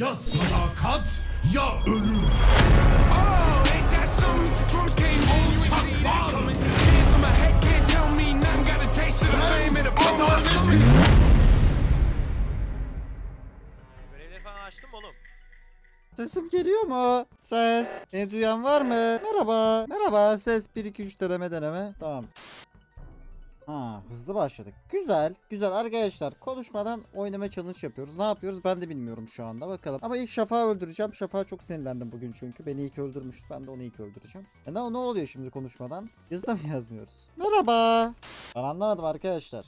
Ya sadakat ya ölüm. Açtım oğlum? Sesim geliyor mu? Ses. Beni duyan var mı? Merhaba. Merhaba. Ses 1 2 3 deneme deneme. Tamam. Ha, hızlı başladık. Güzel. Güzel arkadaşlar. Konuşmadan oynama challenge yapıyoruz. Ne yapıyoruz ben de bilmiyorum şu anda. Bakalım. Ama ilk Şafak'ı öldüreceğim. Şafak'a çok sinirlendim bugün çünkü. Beni ilk öldürmüştü. Ben de onu ilk öldüreceğim. E ne, ne oluyor şimdi konuşmadan? Yazıda mı yazmıyoruz? Merhaba. Ben anlamadım arkadaşlar.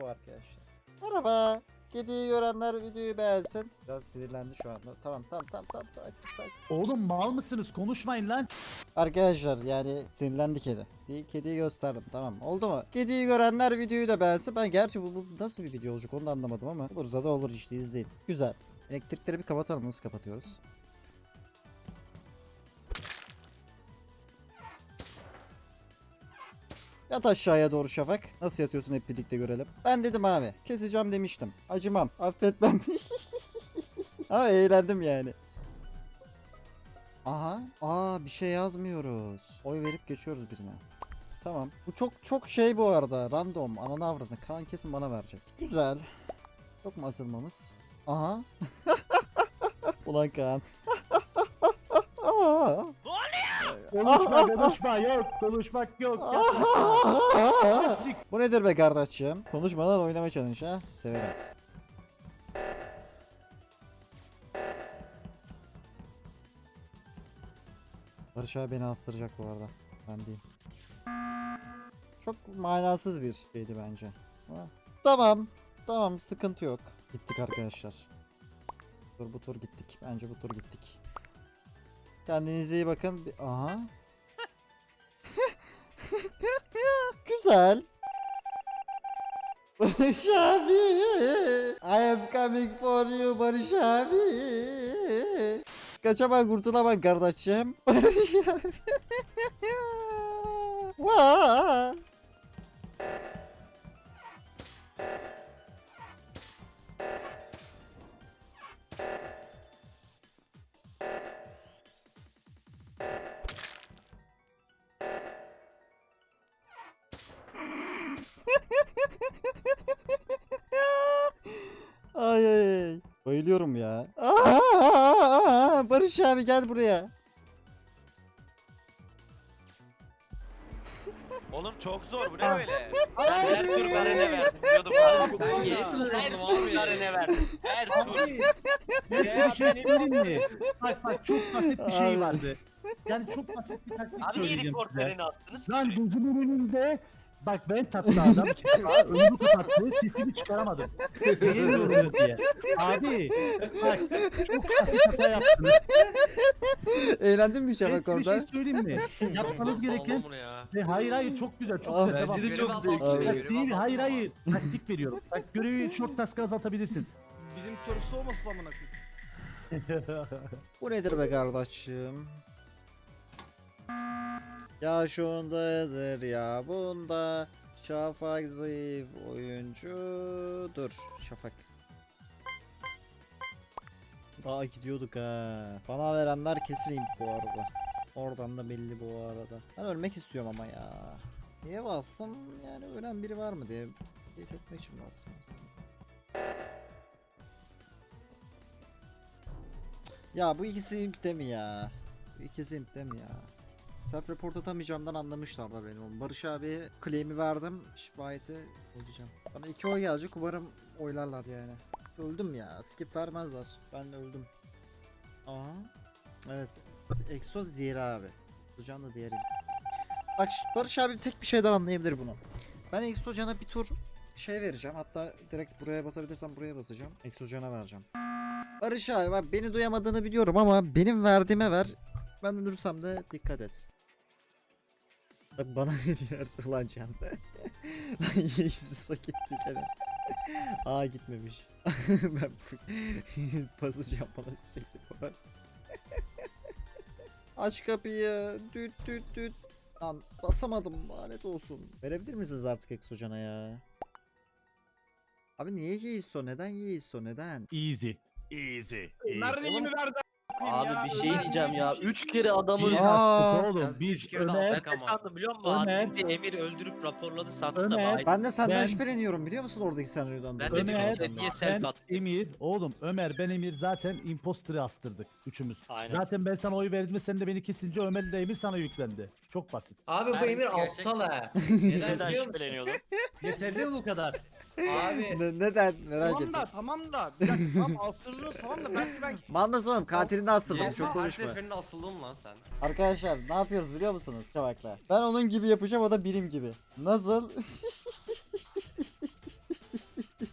Bu arkadaşlar. Merhaba. Kediyi görenler videoyu beğensin. Biraz sinirlendi şu anda. Tamam tamam tamam tamam sakin sakin. Oğlum mal mısınız? Konuşmayın lan. Arkadaşlar yani sinirlendi kedi. Kediyi, kediyi gösterdim tamam oldu mu? Kediyi görenler videoyu da beğensin. Ben gerçi bu, bu nasıl bir video olacak onu da anlamadım ama olursa da olur işte izleyin. Güzel. Elektrikleri bir kapatalım nasıl kapatıyoruz? Yat aşağıya doğru Şafak. Nasıl yatıyorsun hep birlikte görelim. Ben dedim abi. Keseceğim demiştim. Acımam. Affetmem. Ama eğlendim yani. Aha. Aa bir şey yazmıyoruz. Oy verip geçiyoruz birine. Tamam. Bu çok çok şey bu arada. Random. Ananı avradını. Kaan kesin bana verecek. Güzel. Yok mu asılmamız? Aha. Ulan Kaan. Konuşma konuşma yok. Konuşmak yok. Yapma. Sik. Bu nedir be kardeşim? Konuşmadan oynama challenge ha. Severim. Barış abi beni astıracak bu arada. Ben değil. Çok manasız bir şeydi bence. Ama Tamam. Tamam sıkıntı yok. Gittik arkadaşlar. Dur bu tur gittik. Bence bu tur gittik. Kendinize iyi bakın. Aha. Güzel. Barış abi. I am coming for you Barış abi. Kaçamak kurtulamak kardeşim. Barış abi. Vaa. Bayılıyorum ya. Aa, Barış abi gel buraya. Oğlum çok zor bu ne böyle? Ben her tur Garen'e verdim diyordum abi. Ben Her geçtim tur Garen'e verdim. Her tur. Ben size bir şey söyleyeyim mi? Bak bak çok basit bir Abi. şey vardı. Yani çok basit bir taktik Abi niye söyleyeceğim report size. Garen'e attınız? Lan gözümün önünde Bak ben tatlı adam kesa önümü kapattı sesimi çıkaramadım. Diyemiyorum diye. Abi bak çok basit hata yaptınız. Eğlendin mi Ben Şafak size bir şey söyleyeyim mi? Yapmanız gereken ya. Hayır hayır çok güzel çok Ah, güzel. Bence Tamam. de çok Abi. zevkli. Bak, değil hayır hayır taktik veriyorum. Bak görevi short task'a azaltabilirsin. Bizim törüsü olmasın amına koyayım. Bu nedir be kardeşim? Ya şundadır ya bunda. Şafak zayıf oyuncudur. Şafak. Daha gidiyorduk ha. Bana verenler kesin bu arada. Oradan da belli bu arada. Ben ölmek istiyorum ama ya. Niye bastım? Yani ölen biri var mı diye. Teyit etmek için bastım. Ya bu ikisi imp de mi ya? Bu ikisi imp de mi ya? Self report atamayacağımdan anlamışlar da benim. Barış abi claim'i verdim. Şikayeti olacağım. Bana iki oy gelecek. Umarım oylarlar yani. Öldüm ya. Skip vermezler. Ben de öldüm. Aha. Evet. Exos diğeri abi. Hocam da diğeri. Bak Barış abi tek bir şeyden anlayabilir bunu. Ben Exocan'a bir tur şey vereceğim. Hatta direkt buraya basabilirsem buraya basacağım. Exocan'a vereceğim. Barış abi bak beni duyamadığını biliyorum ama benim verdiğime ver. Ben ölürsem de dikkat et. Bak bana veriyorsun ulan can. Lan yeşil o gitti gene. Aa gitmemiş. ben basacağım bana sürekli bu. Aç kapıyı. Düt düt düt. Lan basamadım lanet olsun. Verebilir misiniz artık Exocan'a ya? Abi niye Yeiso? Neden Yeiso? Neden? Easy. Easy. Nerede iyi mi verdi Abi ya? bir şey Ömer diyeceğim ya. Üç kere adamı kastık oğlum. Biz üç kere de Ömer, Ben sandım biliyor musun? Ömer. Adil'i Emir öldürüp raporladı sandım da Ömer. Ben de senden Ben- şüpheleniyorum biliyor musun oradaki senaryodan? Ben de dolayı. Ömer, düşündüm niye ben self attı. Emir, oğlum Ömer ben Emir zaten imposter'ı astırdık üçümüz. Aynen. Zaten ben sana oy verdim sen de beni kesince Ömer ile Emir sana yüklendi. Çok basit. Abi bu Emir gerçek? aptal ha. Neden Neden biliyor musun? şüpheleniyordun? Yeterli mi bu kadar? Abi Ne- neden merak Tamam ettim. da tamam da. Bir dakika tamam astırılıyoruz tamam da belki ben Mal mısın oğlum? Katilini astırdım Her çok konuşma. seferinde asıldın lan sen. Arkadaşlar ne yapıyoruz biliyor musunuz? Şavakla. Ben onun gibi yapacağım o da birim gibi. Nasıl?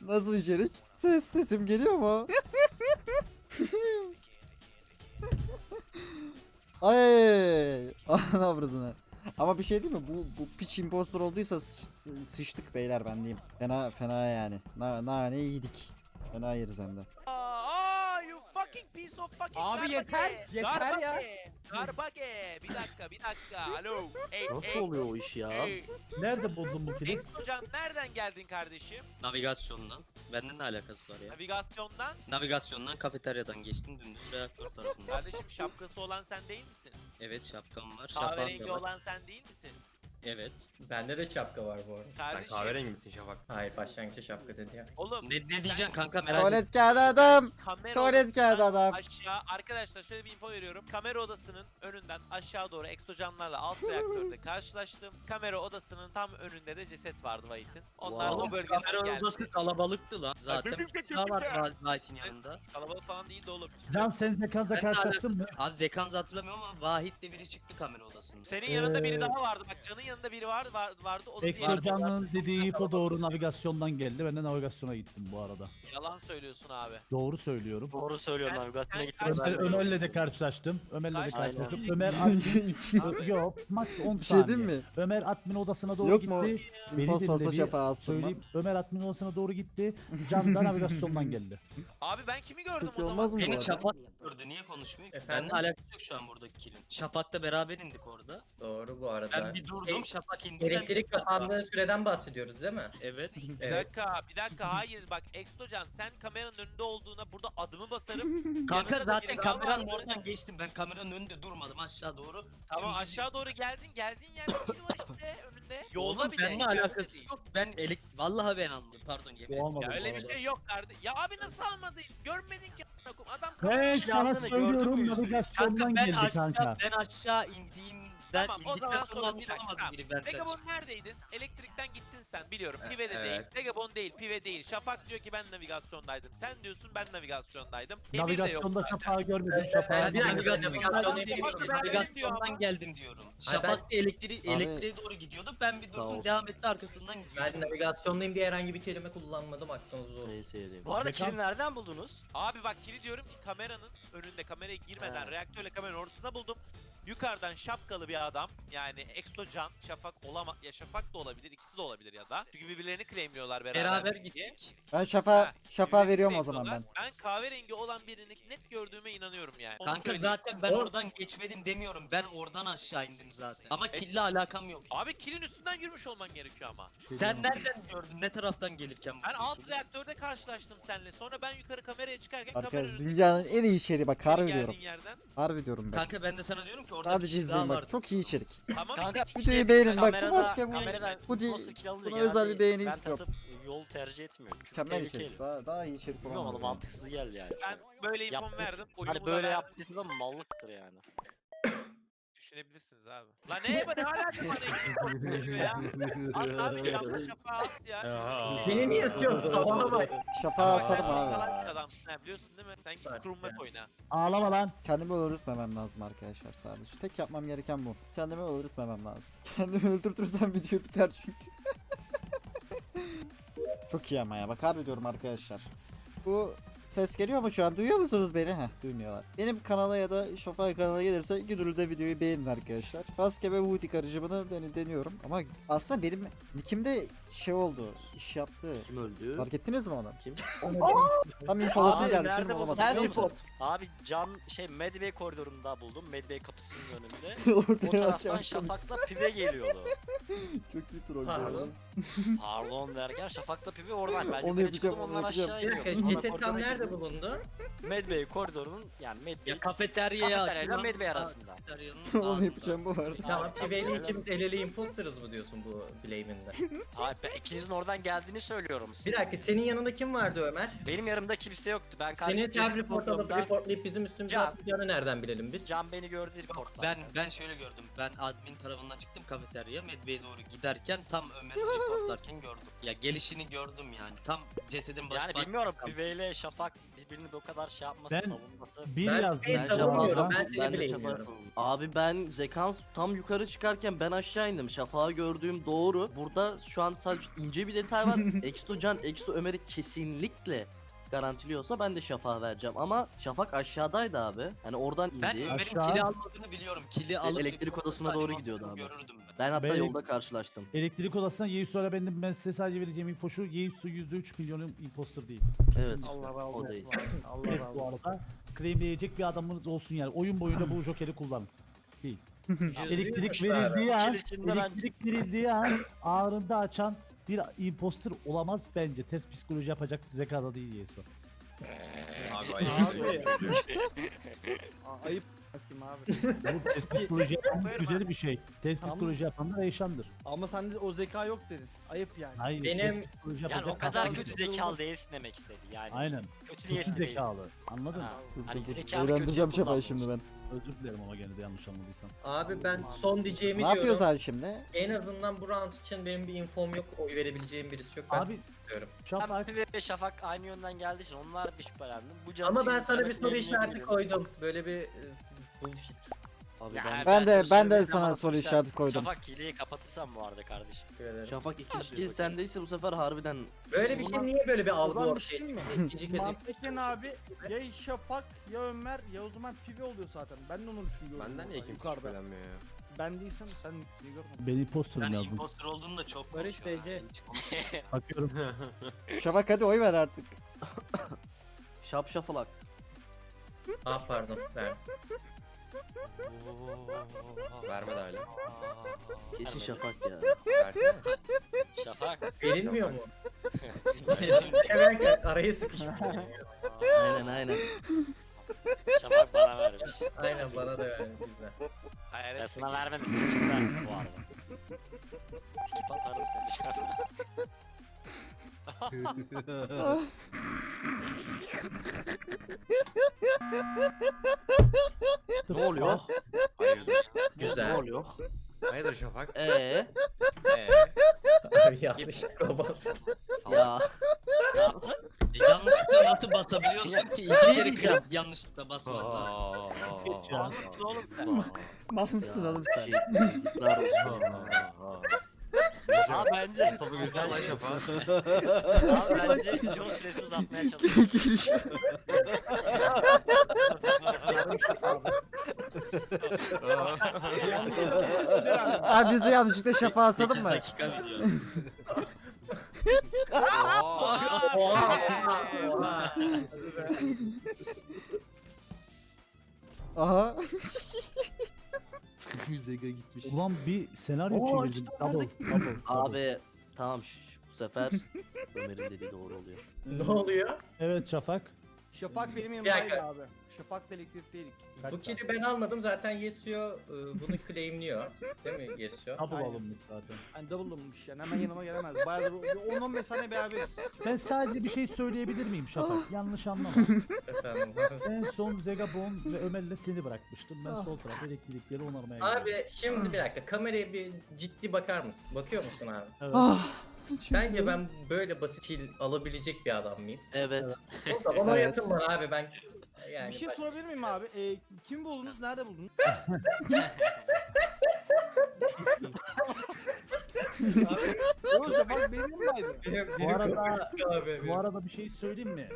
Nasıl içerik? Ses sesim geliyor mu? Ay, ana avradına. Ama bir şey değil mi? Bu bu piç impostor olduysa sıç- sıçtık beyler ben diyeyim. Fena fena yani. Na nane yedik. Fena yeriz hem de. Fucking piece of fucking Abi garbage. yeter, yeter ya. Garbage, Garbage. Bir dakika, bir dakika. Alo. Hey, nasıl hey, oluyor o iş ya? hey. Nerede buldun bu kili? Ex hocam nereden geldin kardeşim? Navigasyondan. Benden ne alakası var ya? Navigasyondan. Navigasyondan kafeteryadan geçtim dümdüz reaktör tarafından. Kardeşim şapkası olan sen değil misin? Evet şapkam var. Şafağım Kahverengi da var. olan sen değil misin? Evet. Bende de şapka var bu arada. Kardeşim. misin Şafak? Hayır başlangıçta şapka dedi ya. Oğlum. Ne, ne diyeceksin kanka merak etme. Tuvalet kağıdı adam. Kamera Tuvalet odasından kağıdı adam. Aşağı arkadaşlar şöyle bir info veriyorum. Kamera odasının önünden aşağı doğru exocamlarla alt reaktörde karşılaştım. Kamera odasının tam önünde de ceset vardı White'in. Onlar Wow. o bölgeden Kamera geldi. odası kalabalıktı lan. Zaten daha var Vahit'in yanında. Kalabalık falan değildi oğlum. Can sen zekanda Ben de karşılaştın mı? Abi Zekan'ı hatırlamıyorum ama Vahit'le biri çıktı kamera odasında. Senin yanında biri Ee, daha vardı. Bak Can'ın yanında biri vardı vardı, vardı o da Ekstra diğeri. Can'ın dediği info doğru navigasyondan geldi. Ben de navigasyona gittim bu arada. Yalan söylüyorsun abi. Doğru söylüyorum. Doğru söylüyorsun Sen- gittim. kaç- Ömer, Ömer'le de karşılaştım. Ömer'le de Kaç- karşılaştım. Aynen. Ömer admin... Yok max 10 Bir saniye. şey diyeyim mi? Ömer admin odasına doğru Yok mu? gitti. Beni İmpostorsa dinledi. şafağı. Söyleyeyim. Ömer admin odasına doğru gitti. Can da navigasyondan geldi. Abi ben kimi gördüm Çok o iyi zaman? olmaz mı bu Beni arada? Şafak gördü niye konuşmuyor ki? Efendim? Benimle alakası yok şu an buradaki kilin. Şafak'la beraber indik orada. Doğru bu arada. Ben bir durdum Şafak indi. ben Elektrik tekrar- kapandığı süreden bahsediyoruz değil mi? Evet. Bir Evet. dakika, bir dakika. Hayır bak Extocan sen kameranın önünde olduğuna burada adımı basarım. Kanka Yanında zaten biri daha kameranın vardı. oradan geçtim. Ben kameranın önünde durmadım aşağı doğru. Tamam aşağı doğru geldin, geldiğin yerde biri var işte bir de. benimle alakası yok. Ben elek... Vallahi ben anladım. Pardon yemin ederim. Ya öyle bir şey yok kardeş. Ya abi nasıl almadın? Görmedin ki a**ına koyayım. Adam Ben kalkmış sana söylüyorum? Kanka navigasyondan aşağı, kanka. ben aşağı indiğimden Tamam, o zaman sonra sorun bir dakika, tamam. Tegabon neredeydin? Elektrikten gittin sen biliyorum. E- Pive de değil. evet. Tegabon değil, Pive değil. Şafak diyor ki ben navigasyondaydım. Sen diyorsun ben navigasyondaydım. Emir de yok Navigasyonda şafağı görmedim. Şafağı Ben Bir dakika, navigasyon, şey. navigasyondan geldim diyorum. Şafak da elektriği, Abi- elektriğe doğru gidiyordu. Ben bir durdum olsun. devam etti arkasından gidiyor. Ben navigasyondayım diye herhangi bir kelime kullanmadım aklınızda olsun. Bu arada Zekan- kilimi nereden buldunuz? Abi bak kili diyorum ki kameranın önünde kameraya girmeden reaktörle kameranın ortasında buldum. Yukarıdan şapkalı bir adam yani Exocan, Şafak olama ya Şafak da olabilir, ikisi de olabilir ya da. Çünkü birbirlerini claimliyorlar beraber. Beraber diye. gittik. Ben şafa Ha, şafa birbirlerini veriyorum o zaman ben. claimliyorlar. Ben kahverengi olan birini net gördüğüme inanıyorum yani. Onu Kanka söyleyeyim. zaten ben oradan geçmedim demiyorum. Ben oradan aşağı indim zaten. Ama kille alakam yok. Abi kilin üstünden yürümüş olman gerekiyor ama. Sen nereden gördün? Ne taraftan gelirken Ben alt reaktörde karşılaştım seninle. Sonra ben yukarı kameraya çıkarken kameranın Arkadaş önünde dünyanın en iyi içeriği bak harbi geldiğin diyorum. yerden. Harbi diyorum ben. Kanka ben de sana diyorum ki orada Sadece bir daha izleyin bak vardı. çok iyi içerik. Tamam Kanka, işte. Videoyu beğenin bak bu maske bu. kameradan Bu değil. imposter kill alınca Buna özel bir beğeni ben istiyorum. tatıp yol tercih etmiyorum. Çünkü Mükemmel tehlikeli. içerik. Daha, daha iyi içerik Bilmiyorum olamaz. ama yani. mantıksız geldi yani. Ben böyle Yaptık. verdim. Oyumu Hani da böyle verdim. yaptıysa da mallıktır yani. Düşünebilirsiniz abi. Lan neye bana hala bana geliyor ya? Abi şafağı as ya. Beni niye istiyorsun sabaha bak. Şafağı asalım abi. salak bir adamsın ha biliyorsun değil mi? Sen git kurum map oyna. Ağlama lan. Kendimi öldürtmemem lazım arkadaşlar sadece. Tek yapmam gereken bu. Kendimi öldürtmemem lazım. Kendimi öldürtürsem video biter çünkü. Çok iyi ama ya. Bak harbi diyorum arkadaşlar. Bu ses geliyor mu şu an? Duyuyor musunuz beni? Heh duymuyorlar. Benim kanala ya da Şafak kanala gelirse iki türlü de videoyu beğenin arkadaşlar. Maske ve Woody karışımını deni- deniyorum. Ama aslında benim nickimde şey oldu. iş yaptı. Kim öldü? Fark ettiniz mi onu? Kim? Tam infolasım Abi, geldi nerede şimdi bu? olamadı. Sen Neyse. Abi can şey Medway koridorunda buldum. Medway kapısının önünde. O Ortaya taraftan Şafak'la Pive geliyordu. Çok iyi troll. Pardon. Pardon derken Şafak'la Pive oradan. Ben Onu yukarı yapacağım, çıktım onlar aşağı iniyor. ceset tam nerede nerede bulundu? Medway koridorunun yani Medway Ya kafeteryaya kafeteryayla açılan- Medway arasında. kafeteryanın Onu ağzında. yapacağım bu arada. Tamam Pive'yle ikimiz el ele imposterız mı diyorsun bu Blame'inde? Abi ben ikinizin oradan geldiğini söylüyorum. Bir dakika senin yanında kim vardı Ömer? Benim yanımda kimse yoktu. Ben Seni karşı self report alıp reportlayıp bizim üstümüze Can. atacağını nereden bilelim biz? Can beni gördü reportla. Ben ben şöyle gördüm. Ben admin tarafından çıktım kafeteryaya. Medbay'e doğru giderken tam Ömer'i reportlarken gördüm. Ya gelişini gördüm yani. Tam cesedin baş yani baş- bilmiyorum Pive ile Şafak birbirini bu kadar şey yapması Ben- savunması. Bir Ben yazdım. Pive'yi Ben savunmuyorum, Şafak'a. ben seni Ben de blame'liyorum. Şafak'ı Abi ben Zekans tam yukarı çıkarken ben aşağı indim. Şafak'ı gördüğüm doğru. Burada şu an sadece ince bir detay var. Exto Can, Exto Ömer'i kesinlikle garantiliyorsa ben de Şafak'a vereceğim. Ama Şafak aşağıdaydı abi. Hani oradan indi. Ben Ömer'in Aşağı- kili almadığını biliyorum. Kili alıp elektrik odasına doğru gidiyordu abi. Görürdüm ben. hatta Ben- yolda karşılaştım. Elektrik odasına Yeisu'ya bendim. Ben size sadece vereceğim info şu. Yeisu %3 milyonun imposter değil. Evet. Allah razı O olsun. değil. abi. Allah Evet razı bu olsun. arada. Claimleyecek bir adamınız olsun yani. Oyun boyunca bu jokeri kullanın. Değil. elektrik verildiği an, elektrik verildiği an ağrında açan bir imposter olamaz bence. Ters psikoloji yapacak zekada değil Yeisu. Abi. Aa, Ayıp. Abi. Bu ters psikoloji yapan Koyarım güzel bir şey. Ters Tamam. psikoloji yapan da Eyşan'dır. Ama sende o zeka yok dedin. Ayıp yani. Hayır. Benim- ters psikoloji Yani yapacak o kadar kötü yok. zekalı değilsin demek istedi yani. Aynen. Kötü Kötü niyetli değilsin. zekalı. Anladın mı? Ha. Hani zekanı Öğrendireceğim kötüye Şafak'ı şimdi ben. Özür dilerim ama gene de yanlış anladıysam. Abi ben son diyeceğimi Ne yapıyoruz diyorum. abi şimdi? En azından bu round için benim bir infom yok. Oy verebileceğim birisi yok. Ben Abi diyorum. Ben Şafak Pive ve Şafak aynı yönden geldiği için onlar bir şüphelendim. Bu canı Ama şimdi ben sana bir soru işareti koydum. Böyle bir e, bullshit. Abi Ya ben... Ben de sana ben de sana soru işareti koydum. Şafak hileyi kapatırsam bu arada kardeşim. Teşekkür ederim. Şafak ikinci kill sendeyse bu sefer harbiden Böyle bir şey niye böyle bir algı Ulan bir ortaya şey mi? çıktı? İkinci kez Mantıken abi ya Şafak ya Ömer ya o zaman Pive oluyor zaten. Ben de onu düşünüyorum. Benden niye kimse şüphelenmiyor ya? Ben değilsem sen niye görmedin? ben imposter'ım Sen yazdım. imposter olduğunu da çok Barış konuşuyor. DC. Hiç konuşmuyor. Bakıyorum. Şafak hadi oy ver artık. şap şafalak. Ah pardon. Ben. Verme de öyle. Kesin Şafak ya. Şafak. Verilmiyor mu? Hemen araya sıkışmış. Aynen aynen. Şafak bana vermiş. Aynen bana da yani güzel. Hayalet Ben sana verdim bu arada. Skip atarım seni Şafak. Ne oluyor? Ne Güzel. oluyor? Hayırdır Şafak? Ee Yanlışlıkla bastım. ya E, yanlışlıkla nasıl basabiliyorsun ki? İki şey kere diyeceğim. kırıp yanlışlıkla basmadın. Mantıklı oğlum sen. Mal mısın oğlum sen? şey yazıklar olsun. Aa bence. Mustafa güzel lan Şafak. Abi bence John süresi uzatmaya çalışıyor. Giriş. Abi biz de yanlışlıkla şafağı asalım 8 mı? dakika video. Aha. Zega gitmiş. Ulan bir senaryo Oo, çevirdim. işte Double, double, double. Abi tamam şş, bu sefer Ömer'in dediği doğru oluyor. Ne oluyor? Evet Şafak. Şafak benim dakika. yanımdaydı abi. Şafak da elektrikteydik. Bu kili ben almadım zaten Yesio e, bunu claimliyor. Değil mi Yesio? Double Aynen. alınmış zaten. Hani double olmuş yani hemen yanıma gelemez. Bayağı bir 10-15 saniye beraberiz. Ben sadece bir şey söyleyebilir miyim Şafak? Yanlış anlama. Efendim. en son Zegabon ve Ömer'le seni bırakmıştım. Ben sol tarafta elektrikleri onarmaya geldim. Abi şimdi bir dakika kameraya bir ciddi bakar mısın? Bakıyor musun abi? Evet. Ah. Sence ben böyle basit kill alabilecek bir adam mıyım? Evet. O zaman Evet. oynatın bana abi ben yani bir şey baş- sorabilir miyim abi? Ee, kim buldunuz? Nerede buldunuz? Oğlum Şafak benim yanımdaydı. Benim- Bu benim arada kapı- abi, bu arada bir şey söyleyeyim mi?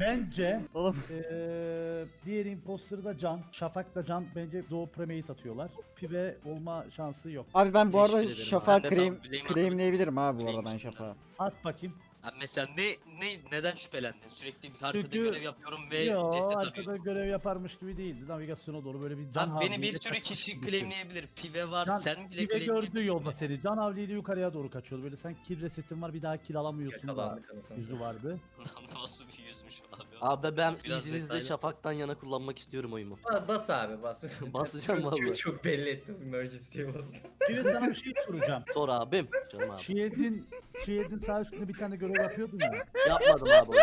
Bence Oğlum. eee diğer imposter da Can, Şafak da Can bence Doğu Premate atıyorlar. Pive olma şansı yok. Abi ben bu arada Teşekkür ederim. Şafak Ben de sana claim claimleyebilirim abi bu arada ben Şafak'ı. At bakayım. Ha mesela ne ne neden şüphelendin? Sürekli bir haritada Çünkü- görev yapıyorum ve Yo ceset arkada arıyorum. görev yaparmış gibi değildi. Navigasyona doğru böyle bir can Abi beni havliyle bir sürü kaçmış kişi gibisin. claimleyebilir. Pive var, Can, sen bile Pive gördüğü claimleyebilirsin. yolda seni. Can havliyle yukarıya doğru kaçıyordu. Böyle sen kill resetin var bir daha kill alamıyorsun da yüzü vardı. Nasıl bir yüzmüş abi. Abi ben Biraz izninizle detaylı. Şafak'tan yana kullanmak istiyorum oyumu. Ba- Bas abi bas. Basacağım Çok- vallahi. Çok belli ettim emergency'ye bas. Pive sana bir şey soracağım. Sor abim. Canım abi. Şiedin, Şiedin sağ üstünde bir tane görev yapıyordun ya. Yapmadım abi o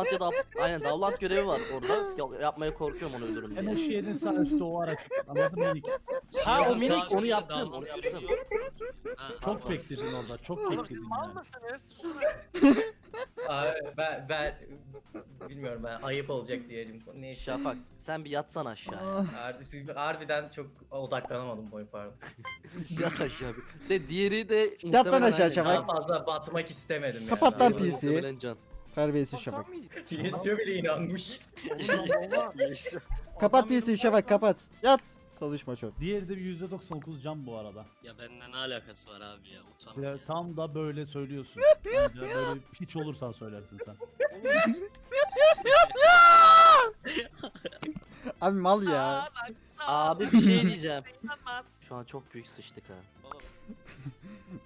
orada Davlant ya da aynen Davlant görevi var orada. Yok, yapmaya korkuyorum onu Hemen diye. Şiedin sağ üstte o araç. Anladın mı minik? Ha o minik onu yaptım onu yaptım. Çok bekledin orada. Çok siz bekledin mal yani. mısınız? Susun. Abi ben ben bilmiyorum ben ayıp olacak diyelim. Neyse. Şafak sen bir yatsan aşağıya. Ah, Harbi- Harbiden çok odaklanamadım bu oyun pardon. Yat aşağı bir. De diğeri de lan muhtemelen aşağı Şafak. Daha fazla batmak istemedim Kapat lan yani. PC. Muhtemelen can. Terbiyesiz şafak. Yesiyor bile inanmış. Kapat PC'yi şafak kapat. Yat. Konuşma çok. Diğeri de bir %99 can bu arada. Ya benden ne alakası var abi ya utan. Ya, tam da böyle söylüyorsun. Bence böyle hiç olursan söylersin sen. Abi mal ya. Abi bir şey diyeceğim. Şu an çok büyük sıçtık ha.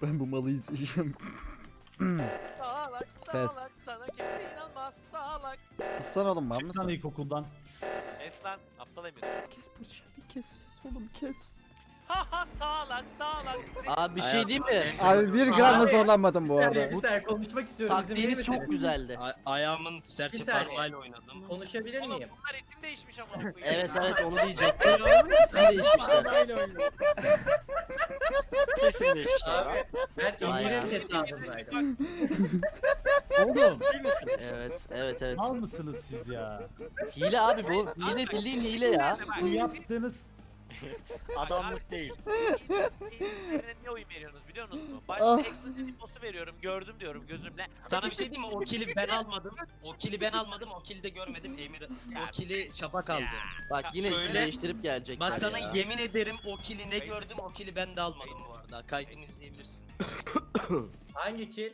Ben bu malı izleyeceğim. Sağlak, Ses. sağlak. Sana kimse inanmaz. Sağlak. Sussana oğlum var Çık lan mısın? ilkokuldan. Eslan aptal emin. Kes Barış abi kes. Oğlum kes. Ha ha sağlak, sağlak. Abi bir şey diyeyim mi? Abi bir gram da Abi, zorlanmadım bu arada. bir saniye konuşmak istiyorum. izin verir Taktiğiniz misiniz? çok güzeldi. A- ayağımın serçe Bir saniye. parmağıyla oynadım. Konuşabilir Oğlum miyim? bunlar isim değişmiş ama. Evet evet onu diyecektim. İsim değişmişler. Sesim değişmiş Abi ben. Emir'in hesabındaydım. Oğlum Değil misiniz? Evet evet evet. mal mısınız siz ya? Hile abi bu. Hile bildiğin hile ya. Bu yaptığınız Adamlık değil. İsimlerine niye oyun veriyorsunuz biliyor musunuz? Ah. Başta ekstra boss'u veriyorum. Gördüm diyorum gözümle. Sana bir şey diyeyim mi? O kili ben almadım. O kili ben almadım. O kili de görmedim. Emir o kili şafak aldı. Bak yine Söyle. değiştirip gelecek. Bak sana yemin ederim o kili ne gördüm o kili ben de almadım bu arada. Kaydını izleyebilirsin. Hangi kill?